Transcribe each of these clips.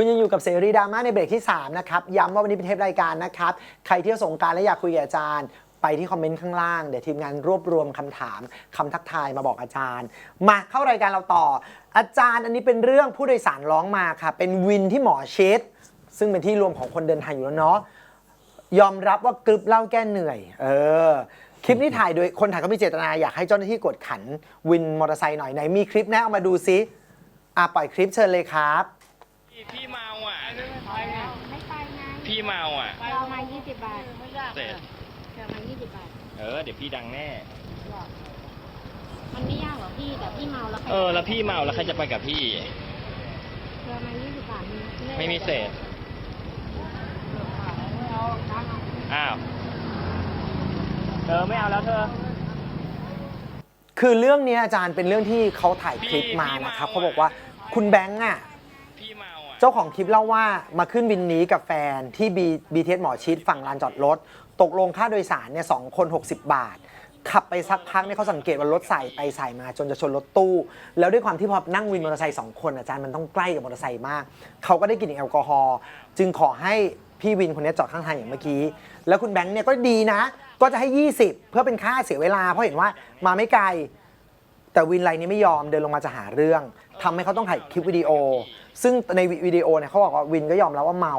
คุณยังอยู่กับเสรีดราม่าในเบรกที่ 3 นะครับ ย้ำว่าวันนี้เป็นเทปรายการนะครับ ใครที่สงการและอยากคุยกับอาจารย์ ไปที่คอมเมนต์ข้างล่าง เดี๋ยวทีมงานรวบรวมคำถามคำทักทายมาบอกอาจารย์ มาเข้ารายการเราต่อ อาจารย์อันนี้เป็นเรื่องผู้โดยสารร้องมาค่ะ เป็นวินที่หมอชิดซึ่งเป็นที่รวมของคนเดินทางอยู่แล้วเนาะยอมรับว่ากรึบเหล่าแก้เหนื่อย เออ คลิปนี้ถ่ายโดยคนถ่ายเขามีเจตนาอยากให้เจ้าหน้าที่กดขันวินมอเตอร์ไซค์หน่อยไหนมีคลิปนะเอามาดูซิอะปล่อยคลิปเชิญเลยครับ พี่พี่เมาอะ ไม่ไปไงพี่เมาอะ เรามา 20 บาทเสร็จ เรามา 20 บาท เออ เดี๋ยวพี่ดังแน่หรอมันไม่ยากหรอกพี่แต่พี่เมาแล้วใครเออ แล้วพี่เมาแล้วใครจะไปกับพี่ เรามา 20 บาทมีไม่มีเศษ อ้าว เธอไม่เอาแล้วเธอ คือเรื่องนี้อาจารย์เป็นเรื่องที่เขาถ่ายคลิปมานะครับพี่เขาบอกว่าคุณแบงค์อะพี่ เจ้าของคลิปเล่าว่ามาขึ้นวินนี้กับแฟนที่บีบีเทสหมอชิดฝั่งลานจอดรถ ตกลงค่าโดยสารเนี่ยสองคน 60 บาท ขับไปสักพักเนี่ยเขาสังเกตว่ารถใส่ไปใส่มาจนจะชนรถตู้ แล้วด้วยความที่พอนั่งวินมอเตอร์ไซค์สองคนอาจารย์มันต้องใกล้กับมอเตอร์ไซค์มาก เขาก็ได้กลิ่นแอลกอฮอล์จึงขอให้พี่วินคนนี้จอดข้างทางอย่างเมื่อกี้ แล้วคุณแบงค์เนี่ยก็ดีนะ ก็จะให้ 20 เพื่อเป็นค่าเสียเวลาเพราะเห็นว่ามาไม่ไกล แต่วินไลน์นี้ไม่ยอมเดินลงมาจะหาเรื่อง ทำให้เขาต้องถ่ายคลิปวิดีโอ ซึ่งในวิดีโอเนี่ยเขาบอกว่าวินก็ยอมรับว่าเมา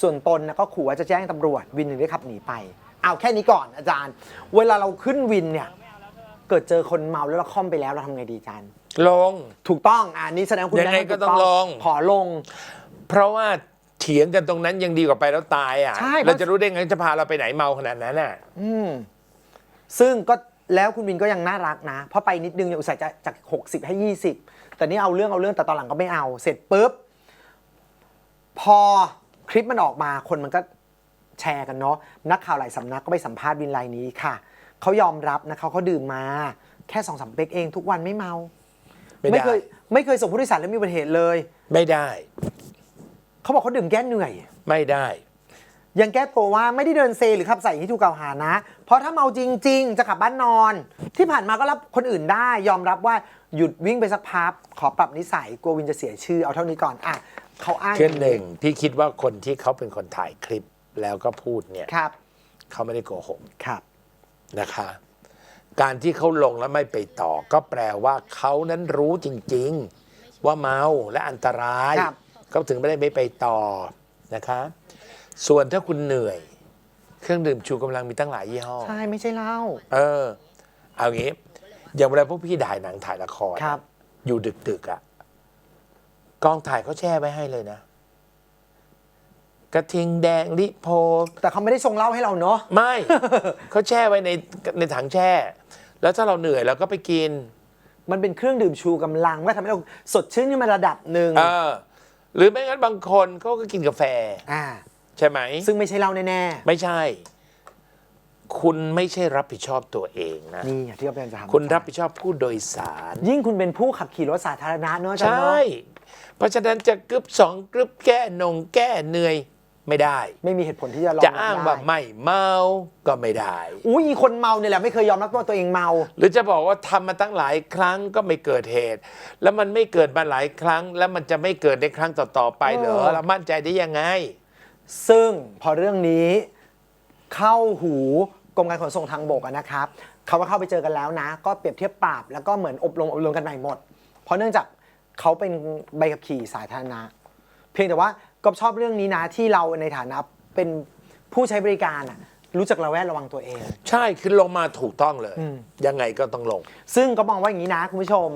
ส่วนตนนะก็ขู่ว่าจะแจ้งตำรวจวินถึงได้ขับหนีไป เอาแค่นี้ก่อนอาจารย์ เวลาเราขึ้นวินเนี่ยเกิดเจอคนเมาแล้วเราค่อมไปแล้วเราทำไงดีอาจารย์ ลง ถูกต้องอ่านี่แสดงว่าคุณยังไงแบค์ก็ต้องถูลง ขอลง เพราะว่าเถียงกันตรงนั้นยังดีกว่าไปแล้วตายอะ ใช่เพราะเราจะรู้ได้ไงจะพาเราไปไหนเมาขนาดนั้นอะ อืมซึ่งก็แล้วคุณวินก็ยังน่ารักนะ เพราะไปนิดนึงเนี่ยอุตส่าห์จะจาก 60 ให้ 20 แต่นี่เอาเรื่องเอาเรื่องแต่ตอนหลังก็ไม่เอา เสร็จปุ๊บ พอคลิปมันออกมาคนมันก็แชร์กันเนาะนักข่าวหลายสำนักก็ไปสัมภาษณ์วินไลน์นี้ค่ะเขายอมรับนะเขาเขาดื่มมาแค่สองสามเป๊กเองทุกวันไม่เมาไม่ได้เคยไม่เคยส่งผู้โดยสารแล้วมีอุบัติเหตุเลย ไม่ได้ เขาบอกเขาดื่มแก้เหนื่อย ไม่ได้ ยังแก้ตัวว่าไม่ได้เดินเซหรือขับใส่ที่ถูกกล่าวหานะ เพราะถ้าเมาจริง ๆ จะขับบ้านนอน ที่ผ่านมาก็รับคนอื่นได้ ยอมรับว่า หยุดวิ่งไปสักพักขอปรับนิสัยกลัววินจะเสียชื่อเอาเท่านี้ก่อนอะเขาอ้างคือหนึ่งพี่คิดว่าคนที่เขาเป็นคนถ่ายคลิปแล้วก็พูดเนี่ยครับเขาไม่ได้โกหกครับนะคะ การที่เขาลงแล้วไม่ไปต่อ ก็แปลว่าเขานั้นรู้จริง ๆ ว่าเมาและอันตรายครับ เขาถึงไม่ได้ไม่ไปต่อนะคะ ส่วนถ้าคุณเหนื่อย เครื่องดื่มชูกำลังมีตั้งหลายยี่ห้อ ใช่ไม่ใช่เหล้า เออ เอางี้ อย่างเวลาพวกพี่ถ่ายหนังถ่ายละคร ครับ อยู่ดึกๆอะ่ะกองถ่ายเขาแช่ไว้ให้เลยนะ กระทิงแดงลิโพ แต่เขาไม่ได้ส่งเหล้าให้เราเนาะ ไม่ เขาแช่ไว้ในในถังแช่ แล้วถ้าเราเหนื่อยเราก็ไปกิน มันเป็นเครื่องดื่มชูกำลังว่าทำให้เราสดชื่นขึ้นมาระดับหนึ่งเออ หรือไม่งั้นบางคนเขาก็กินกาแฟอ่า ใช่ไหมซึ่งไม่ใช่เหล้าแน่ไม่ใช่ คุณไม่ใช่รับผิดชอบตัวเองนะๆนี่อย่างที่เราพยายามจะทำคุณรับผิดชอบผู้โดยสาร ยิ่งคุณเป็นผู้ขับขี่รถสาธารณะเนาะอาจารใชย์เนาะ่เพราะฉะนั้นจะกรึบสองกรึบแก้นงแก้เหนื่อยไม่ได้ ไม่มีเหตุผลที่จะรองจะรับอ้างได้ว่าไม่เมาก็ไม่ได้ อุ้ยคนเมาเนี่ยแหละไม่เคยยอมรับว่าตัวเองเมา หรือจะบอกว่าทำมาตั้งหลายครั้งก็ไม่เกิดเหตุ แล้วมันไม่เกิดมาหลายครั้ง แล้วมันจะไม่เกิดในครั้งต่อ ๆ ไปเหรอเออ เรามั่นใจได้ยังไง ซึ่งพอเรื่องนี้เข้าหู กรมการขนส่งทางบกอะนะครับเขาก็เข้าไปเจอกันแล้วนะ ก็เปรียบเทียบปรับ แล้วก็เหมือนอบรมอบรมกันใหม่หมด เพราะเนื่องจากเขาเป็นใบขับขี่สาธารณะ เพียงแต่ว่าก็ชอบเรื่องนี้นะที่เราในฐานะเป็นผู้ใช้บริการอะรู้จักระแวดระวังตัวเอง ใช่คือลงมาถูกต้องเลยอืมยังไงก็ต้องลง ซึ่งก็มองว่าอย่างนี้นะคุณผู้ชม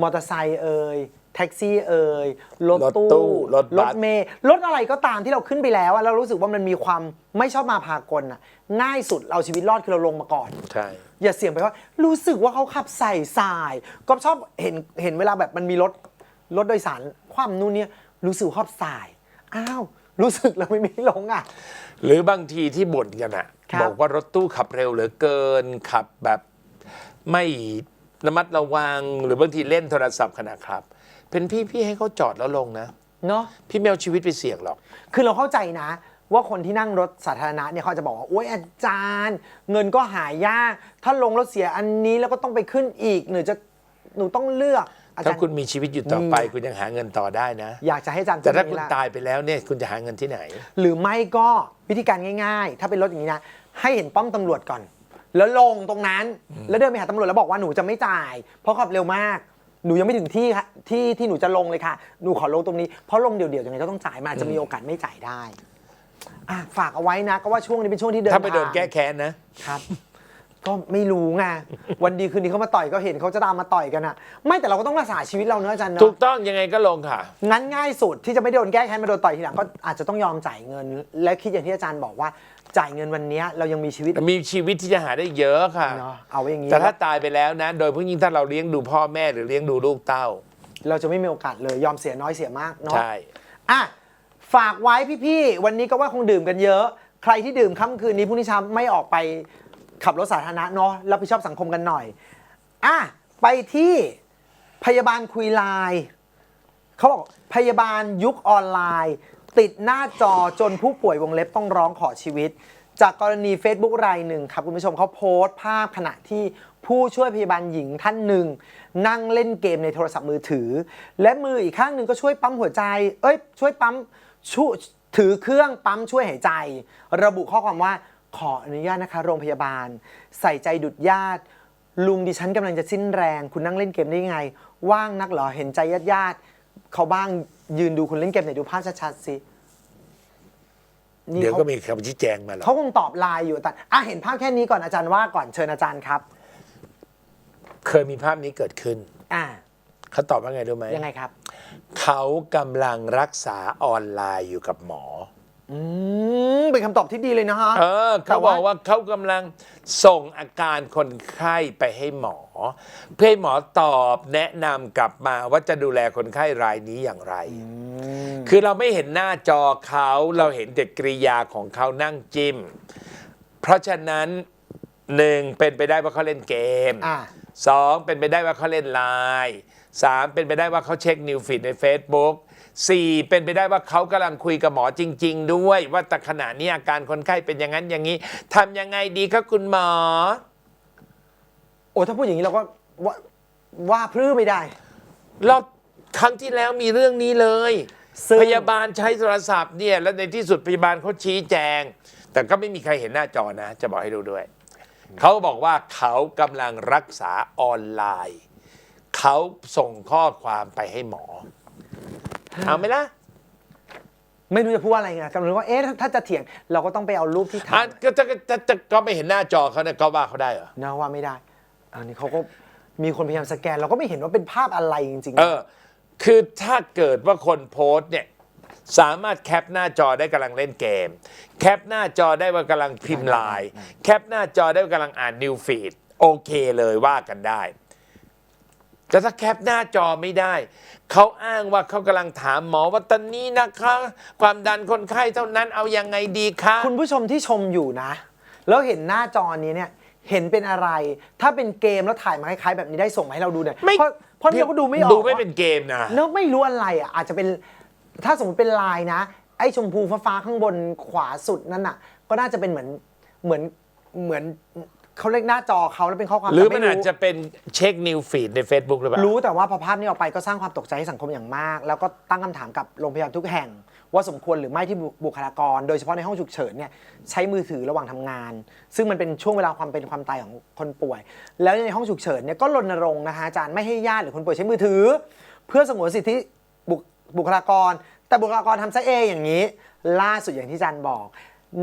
มอเตอร์ไซค์เอ่ย แท็กซี่เอ่ยรถรถตู้ตู้รถบัส เมย์รถอะไรก็ตามที่เราขึ้นไปแล้วอะเรารู้สึกว่ามันมีความไม่ชอบมาพากลอะง่ายสุดเราชีวิตรอดคือเราลงมาก่อน ใช่ อย่าเสี่ยงไปว่า รู้สึกว่าเขาขับใส่สาย ก็ชอบเห็นเห็นเวลาแบบมันมีรถรถโดยสารความนู่นเนี่ยรู้สึกว่าขับสาย อ้าว รู้สึกแล้วไม่มีลงอะ หรือบางทีที่บ่นกันอะครับ บอกว่ารถตู้ขับเร็วเหลือเกิน ขับแบบไม่ ระมัดระวังหรือบางทีเล่นโทรศัพท์ขณะขับ เป็นพี่พี่ให้เขาจอดแล้วลงนะ เนาะ พี่ไม่เอาชีวิตไปเสี่ยงหรอก คือเราเข้าใจนะ ว่าคนที่นั่งรถสาธารณะเนี่ยเขาจะบอกว่าโอ๊ยอาจารย์ เงินก็หายาก ถ้าลงรถเสียอันนี้แล้วก็ต้องไปขึ้นอีกหนูจะหนูต้องเลือกอาจาถ้ารย์ คุณมีชีวิตอยู่ต่อไปนี่คุณยังหาเงินต่อได้นะ อยากจะให้อาจารย์แต่ถ้าพูคุดณอย่งนี้ละตายไปแล้วเนี่ยคุณจะหาเงินที่ไหน หรือไม่ก็วิธีการง่าย ๆ ถ้าเป็นรถอย่างนี้นะ ให้เห็นป้อมตำรวจก่อน แล้วลงตรงนั้น แล้วเดินไปหาตำรวจแล้วบอกว่าหนูจะไม่จ่าย เพราะขับเร็วมาก หนูยังไม่ถึงที่ค่ะที่ที่หนูจะลงเลยค่ะ หนูขอลงตรงนี้ เพราะลงเดี่ยวๆยังไงก็ต้องจ่ายมันอาจจะมีโอกาสไม่จ่ายได้อะฝากเอาไว้นะ ก็ว่าช่วงนี้เป็นช่วงที่เดินถ้าไปโดนทงแก้แค้นนะ ครับ ก็ไม่รู้ไงวันดีคืนดีเขามาต่อยก็เห็นเขาจะตามมาต่อยกันอะไม่แต่เราก็ต้องรักษาชีวิตเราเนอะอาจารย์เนถูอะกต้องยังไงก็ลงค่ะ งั้นง่ายสุดที่จะไม่โดนแก้แค้นมาโดนต่อยทีหลังก็อาจจะต้องยอมจ่ายเงิน และคิดอย่างที่อาจารย์บอกว่า จ่ายเงินวันเนี้ยเรายังมีชีวิตมีชีวิตที่จะหาได้เยอะค่ะ เนาะเอาไว้อย่างนี้แต่ถ้าตายไปแล้วนะ โดยเพิ่งยิ่งถ้าเราเลี้ยงดูพ่อแม่หรือเลี้ยงดูลูกเต้า เราจะไม่มีโอกาสเลยยอมเสียน้อยเสียมากเนาะ ใช่ อะ ฝากไว้พี่ๆ วันนี้ก็ว่าคงดื่มกันเยอะ ใครที่ดื่มค่ำคืนนี้พรุ่งนี้เช้าไม่ออกไปขับรถสาธารณะเนาะรับผิดชอบสังคมกันหน่อย อะ ไปที่พยาบาลคุยไลน์เขาบอกพยาบาลยุคออนไลน์ ติดหน้าจอจนผู้ป่วยวงเล็บต้องร้องขอชีวิต จากกรณี Facebook รายหนึ่งครับคุณผู้ชมเขาโพสต์ภาพขณะที่ผู้ช่วยพยาบาลหญิงท่านหนึ่ง นั่งเล่นเกมในโทรศัพท์มือถือ และมืออีกข้างหนึ่งก็ช่วยปั๊มหัวใจ เอ้ย ช่วยปั๊มช่วยถือเครื่องปั๊มช่วยหายใจ ระบุข้อความว่าขออนุญาตนะคะ โรงพยาบาล ใส่ใจดุดญาติ ลุงดิฉันกำลังจะสิ้นแรง คุณนั่งเล่นเกมได้ยังไง ว่างนักเหรอเห็นใจญาติญาติเขาบ้าง ยืนดูคุณเล่นเกมไหนดูภาพชัดๆสินี่เดี๋ยวเขาก็มีคำชี้แจงมาหรอกเขาคงตอบไลน์อยู่แต่อะเห็นภาพแค่นี้ก่อนอาจารย์ว่าก่อนเชิญอาจารย์ครับ เคยมีภาพนี้เกิดขึ้น อ่า เขาตอบว่าไงรู้ไหมยังไงครับ เขากำลังรักษาออนไลน์อยู่กับหมอ อืมเป็นคำตอบที่ดีเลยนะฮะ เออแต่เขาว่าบอกว่าเขากำลังส่งอาการคนไข้ไปให้หมอ เพื่อให้หมอตอบแนะนำกลับมาว่าจะดูแลคนไข้รายนี้อย่างไร คือเราไม่เห็นหน้าจอเขาเราเห็นแต่กริยาของเขานั่งจิ้ม เพราะฉะนั้นหนึ่งเป็นไปได้ว่าเขาเล่นเกมอ่า สองเป็นไปได้ว่าเขาเล่นไลน์สามเป็นไปได้ว่าเขาเช็คนิวฟีดใน Facebook สี่เป็นไปได้ว่าเขากำลังคุยกับหมอจริง ๆ ด้วย ว่าแต่ขณะนี้อาการคนไข้เป็นอย่างนั้นอย่างนี้ทำยังไงดีครับคุณหมอ โอ้ถ้าพูดอย่างนี้เราก็ว่าว่าพรื้ไม่ได้ เราครั้งที่แล้วมีเรื่องนี้เลยซึ่งพยาบาลใช้โทรศัพท์เนี่ย แล้วในที่สุดพยาบาลเขาชี้แจง แต่ก็ไม่มีใครเห็นหน้าจอนะ จะบอกให้ดูด้วย เขาบอกว่าเขากำลังรักษาออนไลน์ เขาส่งข้อความไปให้หมอ เอาไหมล่ะไม่รู้จะพูดว่าอะไรไงกำลังว่าเอ๊ะถ้าถ้าจะเถียงเราก็ต้องไปเอารูปที่อะทำก็จะจะจะก็ไม่เห็นหน้าจอเขาเนี่ยก็ว่าเขาได้เหรอนะว่าไม่ได้ อันนี้เขาก็มีคนพยายามสแกน เราก็ไม่เห็นว่าเป็นภาพอะไรจริงๆเออ คือถ้าเกิดว่าคนโพสต์เนี่ย สามารถแคปหน้าจอได้กำลังเล่นเกม แคปหน้าจอได้ว่ากำลังพิมพ์ไลน์แคปหน้าจอได้ว่ากำลังอ่านนิวฟีดโอเคเลยว่ากันได้ แต่ถ้าแคปหน้าจอไม่ได้ เขาอ้างว่าเขากำลังถามหมอว่าตอนนี้นะคะ ความดันคนไข้เท่านั้นเอายังไงดีคะคุณผู้ชมที่ชมอยู่นะ แล้วเห็นหน้าจอนี้เนี่ยเห็นเป็นอะไร ถ้าเป็นเกมแล้วถ่ายมาคล้ายๆแบบนี้ได้ส่งมาให้เราดูหน่อยไม่เพราะเพราะเราก็ดูไม่ออกดูไม่ว่าเป็นเกมนะเนอะไม่รู้อะไรอะอาจจะเป็นถ้าสมมติเป็นลายนะ ไอ้ชมพูฟ้าๆข้างบนขวาสุดนั่นน่ะ ก็น่าจะเป็นเหมือนเหมือนเหมือน เขาเรียกหน้าจอเขาแล้วเป็นข้อความหรือแต่มันไรู้ อาจจะเป็นเช็คนิวฟีดใน Facebook หรือเปล่า รู้แต่ว่าพอภาพนี้ออกไปก็สร้างความตกใจให้สังคมอย่างมาก แล้วก็ตั้งคำถามกับโรงพยาบาลทุกแห่ง ว่าสมควรหรือไม่ที่บุบุคลากร โดยเฉพาะในห้องฉุกเฉินเนี่ยใช้มือถือระหว่างทำงาน ซึ่งมันเป็นช่วงเวลาความเป็นความตายของคนป่วย แล้วในห้องฉุกเฉินเนี่ยก็รณรงค์นะคะอาจารย์ไม่ให้ญาติหรือคนป่วยใช้มือถือ เพื่อสงวนสิทธิบุคบุคลากร แต่บุคลากรทำซะเองอย่างนี้ ล่าสุดอย่างที่อาจารย์บอก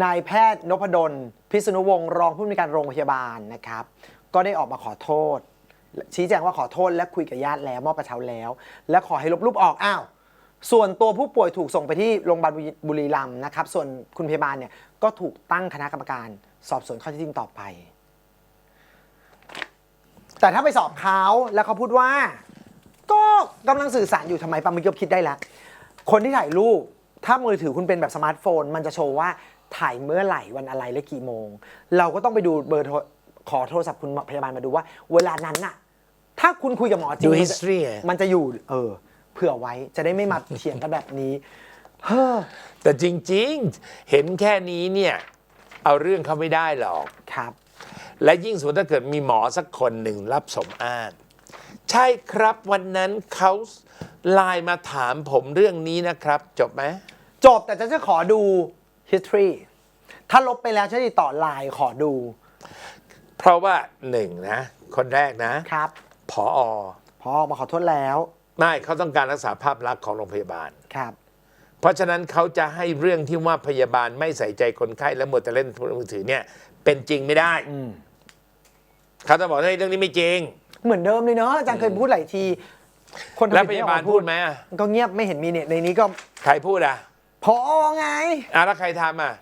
นายแพทย์นพดล พิษณุวงศ์รองผู้อำนวยการโรงพยาบาลนะครับ ก็ได้ออกมาขอโทษ ชี้แจงว่าขอโทษและคุยกับญาติแล้วมอบกระเช้าแล้ว และขอให้ลบรูปออกอ้าวส่วนตัวผู้ป่วยถูกส่งไปที่โรงพยาบาลบุรีรัมย์นะครับ ส่วนคุณพยาบาลเนี่ยก็ถูกตั้งคณะกรรมการ สอบสวนข้อเท็จจริงต่อไป แต่ถ้าไปสอบเขาแล้วเขาพูดว่า ก็กำลังสื่อสารอยู่ทำไมปามึงก็คิดได้ล้วคนที่ถ่ายรูปถ้ามือถือคุณเป็นแบบสมาร์ทโฟน มันจะโชว์ว่า ถ่ายเมื่อไหร่วันอะไรและกี่โมง เราก็ต้องไปดูเบอร์โทรขอโทรศัพท์คุณพยาบาลมาดูว่า เวลานั้นน่ะ ถ้าคุณคุยกับหมอจริงดูมันจะ history ไงมันจะอยู่เออ เผื่อไว้จะได้ไม่มาเถียงกันแบบนี้ เฮ้อแต่จริงๆ เห็นแค่นี้เนี่ย เอาเรื่องเขาไม่ได้หรอก ครับ และยิ่งสมมติถ้าเกิดมีหมอสักคนหนึ่งรับสมอ้างใช่ครับวันนั้นเขาไลน์มาถามผมเรื่องนี้นะครับ จบไหมจบแต่ฉันจะขอดู history ถ้าลบไปแล้วฉันจะติดต่อไลน์ขอดู เพราะว่าหนึ่งนะ คนแรกนะครับ ผออพอออกมาขอโทษแล้วไม่เขาต้องการรักษาภาพลักษณ์ของโรงพยาบาล ครับ เพราะฉะนั้นเขาจะให้เรื่องที่ว่าพยาบาลไม่ใส่ใจคนไข้และหมดแต่เล่นมือถือเนี่ย เป็นจริงไม่ได้อืม เขาจะบอกว่าเฮ้ยเรื่องนี้ไม่จริง เหมือนเดิมเลยเนาะอาจารย์เคยพูดหลายที คนทำแล้วผิดพไม่ยาออกบาลมพูดไหมอะก็เงียบไม่เห็นมีเนี่ยในนี้ก็ ใครพูดอะ พอไง อะแล้วใครทำอะ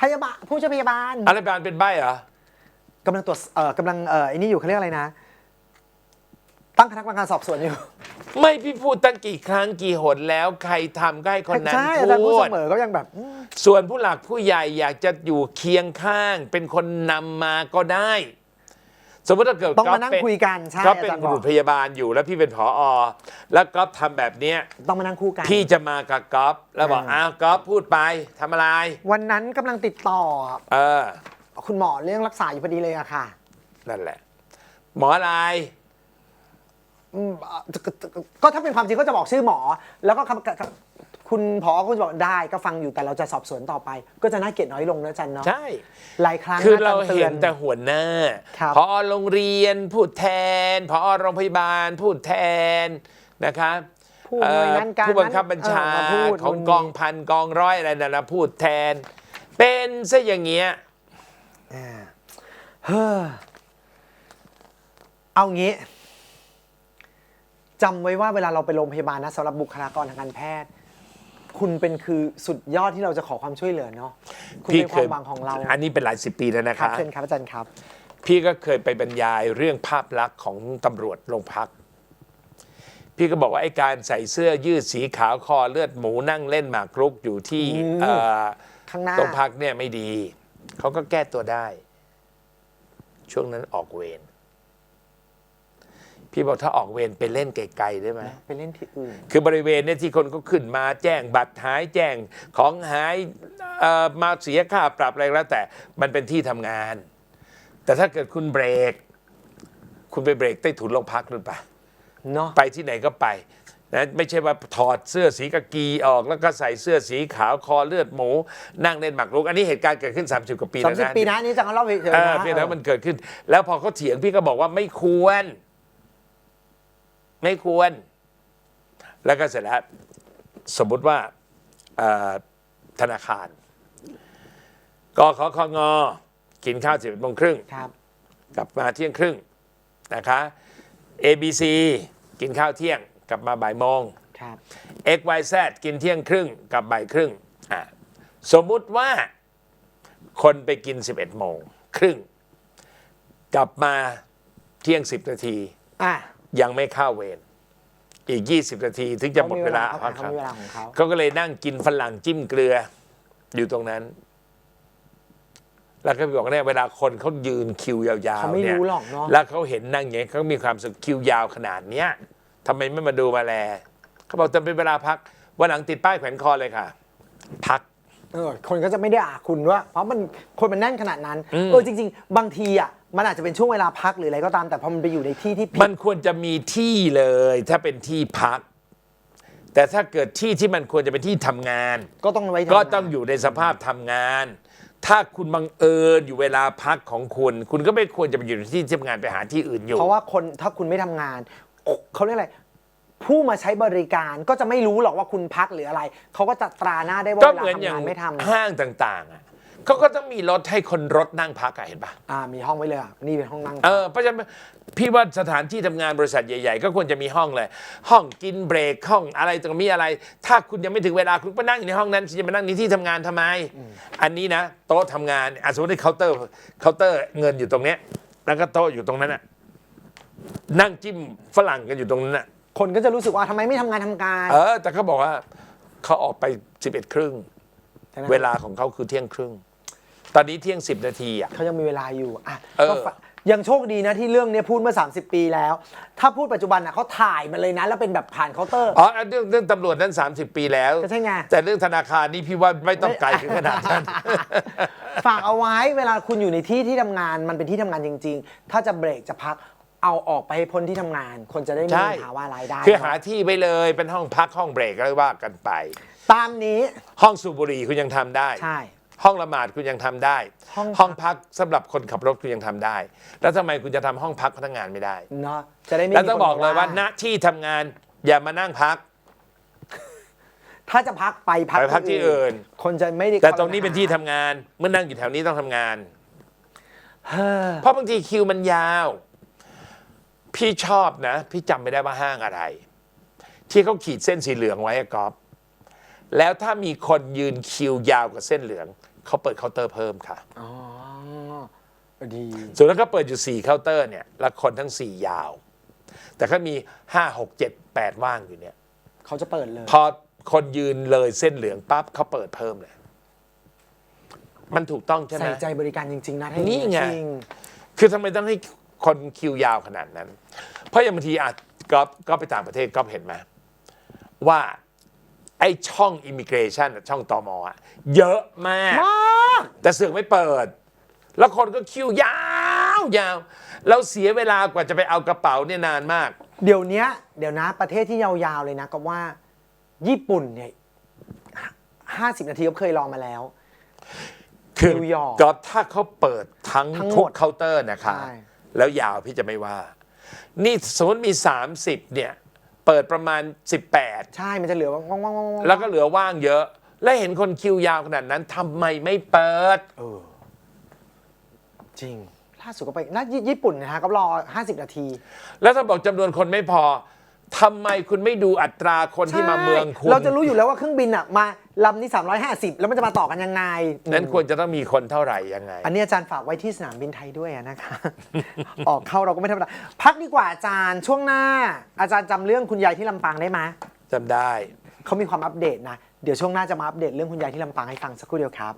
พยาบาลผู้ช่วยพยาบาลอะไรพยาบาลเป็นใบเหรอกำลังตรวจเอ่อกำลังเอ่อไอ้นี่อยู่เขาเรียกอะไรนะ ตั้งคณะกรรมการสอบสวนอยู่ไม่พี่พูดตั้งกี่ครั้งกี่หนแล้วใครทำก็ให้คนนั้นใช่อาจารย์พูพูดเสดมอก็ยังแบบอืมส่วนผู้หลักผู้ใหญ่อยากจะอยู่เคียงข้าง เป็นคนนำมาก็ได้ สมมติถ้าเกิดต้องก๊อมาฟนั่งเป็นคุยกันใช่ก็อาเป็นจารย์บบุอรุกษพยาบาลอยู่แล้วพี่เป็นผออแล้วก๊อฟทำแบบเนี้ยต้องมานั่งคู่กัน พี่จะมากับก๊อฟแล้วบอกอ่า อ้าวก๊อฟพูดไปทำอะไร วันนั้นกำลังติดต่อ เออ คุณหมอเรื่องรักษาอยู่พอดีเลยอะค่ะนั่นแหละ หมออะไรอืมเอ่อก็ถ้าเป็นความจริงก็จะบอกชื่อหมอ แล้วก็คำ คุณผอก็จะบอกได้ก็ฟังอยู่แต่เราจะสอบสวนต่อไป ก็จะน่าเกลียดน้อยลงนะอาจันเนาะใช่ หลายครั้งคือนะเราจำตืเห็อนแต่หัวหน้าครับพอโรงเรียนพูดแทน พอโรงพยาบาลพูดแทนนะคะผู้หน่วยงานการผู้บังคับบัญชาเออมาพูดของนู่นนี่กองพันกองร้อยอะไรนั่นนะพูดแทน เป็นซะอย่างเงี้ยอ่าเฮ้อเอางี้จำไว้ว่าเวลาเราไปโรงพยาบาลนะสำหรับบุคลากรทางการแพทย์ คุณเป็นคือสุดยอดที่เราจะขอความช่วยเหลือเนาะคุณเป็นความหวังของเราอันนี้เป็นหลายสิบปีแล้วนะครัคะบเชิญครับอาจารย์ครับ พี่ก็เคยไปบรรยายเรื่องภาพลักษณ์ของตำรวจโรงพัก พี่ก็บอกว่าไอ้การใส่เสื้อยืดสีขาวคอเลือดหมูนั่งเล่นหมากรุกอยู่ที่อืม เอ่อ ข้างหน้าโรงพักเนี่ยไม่ดี เขาก็แก้ตัวได้ ช่วงนั้นออกเวร พี่บอกถ้าออกเวรไปเล่นไกลๆได้ไหมไปเล่นที่อื่น คือบริเวณเนี่ยที่คนเขาขึ้นมาแจ้งบัตรหายแจ้งของหายเอ่อมาเสียค่าปรับอะไรก็แล้ว แต่มันเป็นที่ทำงาน แต่ถ้าเกิดคุณเบรก คุณไปเบรกใต้ถุนโรงพักหรือเปล่า เนาะไปที่ไหนก็ไปนะไม่ใช่ว่าถอดเสื้อสีกากีออก แล้วก็ใส่เสื้อสีขาวคอเลือดหมู นั่งเล่นหมากรุก อันนี้เหตุการณ์เกิดขึ้น 30 กว่าปีสามแล้วสิบนะปีนะอันนี่จังเขาเล่าเฉยเอๆอนะเพียงแต่ว่ามันเกิดขึ้น แล้วพอเขาเถียงพี่ก็บอกว่าไม่ควร ไม่ควร แล้วก็เสร็จแล้วสมมุติว่าเอ่อธนาคารกขคงกินข้าวสิบโมงครึ่งครับกลับมาเที่ยงครึ่งนะคะ ABC กินข้าวเที่ยงกลับมาบ่ายโมงครับ XYZ กินเที่ยงครึ่งกลับบ่ายครึ่งอะสมมุติว่าคนไปกิน 11โมงครึ่ง กลับมาเที่ยง 10 นาทีอะ ยังไม่เข้าเวรอีก 20 นาทีถึงจะหมดเวลาเขาพักเขามีเวลาของเขาเขาก็เลยนั่งกินฝรั่งจิ้มเกลือ อยู่ตรงนั้น แล้วก็บอกเนี่ยเวลาคนเขายืนคิวยาวเขาๆไม่เนี่ยรู้หรอกเนาะแล้วเขาเห็นนั่งอย่างเงี้ยเขามีความสุขคิวยาวขนาดเนี้ยทำไมไม่มาดูมาแลเขาบอกจะเป็นเวลาพักวันหลังติดป้ายแขวนคอเลยค่ะ พัก เออคนก็จะไม่ได้อ่าคุณว่า เพราะมันคนมันแน่นขนาดนั้นอืมเออจริง ๆ บางทีอะ มันอาจจะเป็นช่วงเวลาพักหรืออะไรก็ตามแต่พอมันไปอยู่ในที่ที่ผิมัดนควรจะมีที่เลยถ้าเป็นที่พัก แต่ถ้าเกิดที่ที่มันควรจะเป็นที่ทำงาน ก็ต้องไว้ทำก็งานต้องอยู่ในสภาพทำงาน ถ้าคุณบังเอิญอยู่เวลาพักของคุณ คุณก็ไม่ควรจะไปอยู่ในที่ทำงานไปหาที่อื่นอยู่ เพราะว่าคนถ้าคุณไม่ทำงาน เขาเรียกอะไร ผู้มาใช้บริการก็จะไม่รู้หรอกว่าคุณพักหรืออะไร เขาก็จะตราหน้าได้ว่าก็เวลาเหมือนอทำย่างงานไม่ทำห้างต่างๆอะ เขาก็ต้องมีรถให้คนรถนั่งพักอะเห็นปะอ่ามีห้องไว้เลยอะนี่เป็นห้องนั่ง เออเพราะฉะนั้นพี่ว่าสถานที่ทำงานบริษัทใหญ่ ๆ ก็ควรจะมีห้องเลย ห้องกินเบรกห้องอะไรตรงมีอะไร ถ้าคุณยังไม่ถึงเวลาคุณไปนั่งอยู่ในห้องนั้นคุณจะมานั่งในที่ทำงานทำไม อันนี้นะโต๊ะทำงานอะสมมติเคาน์เตอร์เคาน์เตอร์เงินอยู่ตรงเนี้ยแล้วก็โต๊ะอยู่ตรงนั้นน่ะนั่งจิ้มฝรั่งกันอยู่ตรงนั้นน่ะคนก็จะรู้สึกว่าทำไมไม่ทำงานทำการ เออแต่เขาบอกว่าเขาออกไปสิบเอ็ดครึ่ง ใช่ไหม เวลาของเขาคือเที่ยงครึ่ง ตอนนี้เที่ยงสิบนาทีอะ เขายังมีเวลาอยู่อะเออ ก็ฝะยังโชคดีนะที่เรื่องเนี้ยพูดเมื่อ 30 ปีแล้ว ถ้าพูดปัจจุบันอะเขาถ่ายมาเลยนะ แล้วเป็นแบบผ่านเคาน์เตอร์ อ๋อเรื่องเรื่องตำรวจนั้น 30 ปีแล้ว ก็ใช่ไง แต่เรื่องธนาคารนี่พี่ว่าไม่ต้องไกลถึงขนาดนั้น ฝากเอาไว้เวลาคุณอยู่ในที่ที่ทำงานมันเป็นที่ทำงานจริง ๆ ถ้าจะเบรกจะพักเอาออกไปให้พ้นที่ทำงาน คนจะได้มีใช่ภาวะรายได้คือหาที่ไปเลยเป็นห้องพักห้องเบรกแล้วว่ากันไป ตามนี้ห้องสูบบุหรี่คุณยังทำได้ ใช่ ห้องละหมาดคุณยังทำได้ห้องห้องพักสำหรับคนขับรถคุณยังทำได้ แล้วทำไมคุณจะทำห้องพักพนักงานไม่ได้เนาะจะได้ไม่แล้วมีต้องคนบอกเลยว่าณที่ทำงานอย่ามานั่งพัก ถ้าจะพักไปพักไปพักที่อื่น คนจะไม่ได้แต่ตรงนี้เป็นที่ทำงาน เมื่อนั่งอยู่แถวนี้ต้องทำงานเฮ้อเพราะบางทีคิวมันยาว พี่ชอบนะ พี่จำไม่ได้ว่าห้างอะไร ที่เขาขีดเส้นสีเหลืองไว้อะกอฟแล้วถ้ามีคนยืนคิวยาวกว่าเส้นเหลือง เขาเปิดเคาน์เตอร์เพิ่มค่ะอ๋อดีส่วนถ้าเขาเปิดอยู่ 4 เคาน์เตอร์เนี่ยแล้วคนทั้ง 4 ยาว แต่เขามี 5 6 7 8 ว่างอยู่เนี่ย เขาจะเปิดเลย พอคนยืนเลยเส้นเหลืองปั๊บเขาเปิดเพิ่มเลย มันถูกต้องใช่ไหมใส่ใจบริการจริง ๆ นะให้นี่ไงจริงคือทำไมต้องให้คนคิวยาวขนาดนั้น เพราะอย่างบางทีอาจก็ก็ไปต่างประเทศก็เห็นไหมว่า ไอ้ช่องอิมิเกรชันช่องตอมอะเยอะมาก มาก แต่เสือกไม่เปิด แล้วคนก็คิวยาวยาวแล้วเสียเวลากว่าจะไปเอากระเป๋าเนี่ยนานมาก เดี๋ยวเนี้ยเดี๋ยวนะประเทศที่ยาวๆเลยนะก็ว่า ญี่ปุ่นเนี่ยห้าสิบนาทีก็เคยลองมาแล้ว คือนิวยอร์กก็ถ้าเขาเปิดทั้งทั้งหมดทุกเคาน์เตอร์นะคะ ใช่ แล้วยาวพี่จะไม่ว่า นี่สมมติมี 30เนี่ย เปิดประมาณ 18 ใช่ มันจะเหลือว่างๆๆๆแล้วก็เหลือว่างเยอะ และเห็นคนคิวยาวขนาดนั้นทำไมไม่เปิด เออ จริง ล่าสุดก็ไปน่าญี่ปุ่นนะฮะก็รอ 50 นาทีแล้วถ้าบอกจำนวนคนไม่พอทำไมคุณไม่ดูอัตราคนที่มาเมืองคุณ เราจะรู้อยู่แล้วว่าเครื่องบินอะมา ลำนี้ 350 แล้วมันจะมาต่อกันยังไงนั้นควรจะต้องมีคนเท่าไหร่ยังไง อันนี้อาจารย์ฝากไว้ที่สนามบินไทยด้วยอะนะคะ ออกเข้าเราก็ไม่ธรรมดาพักดีกว่าอาจารย์ช่วงหน้า อาจารย์จำเรื่องคุณยายที่ลำปางได้ไหมจำได้ เขามีความอัปเดตนะ เดี๋ยวช่วงหน้าจะมาอัปเดตเรื่องคุณยายที่ลำปางให้ฟังสักครู่เดียวครับ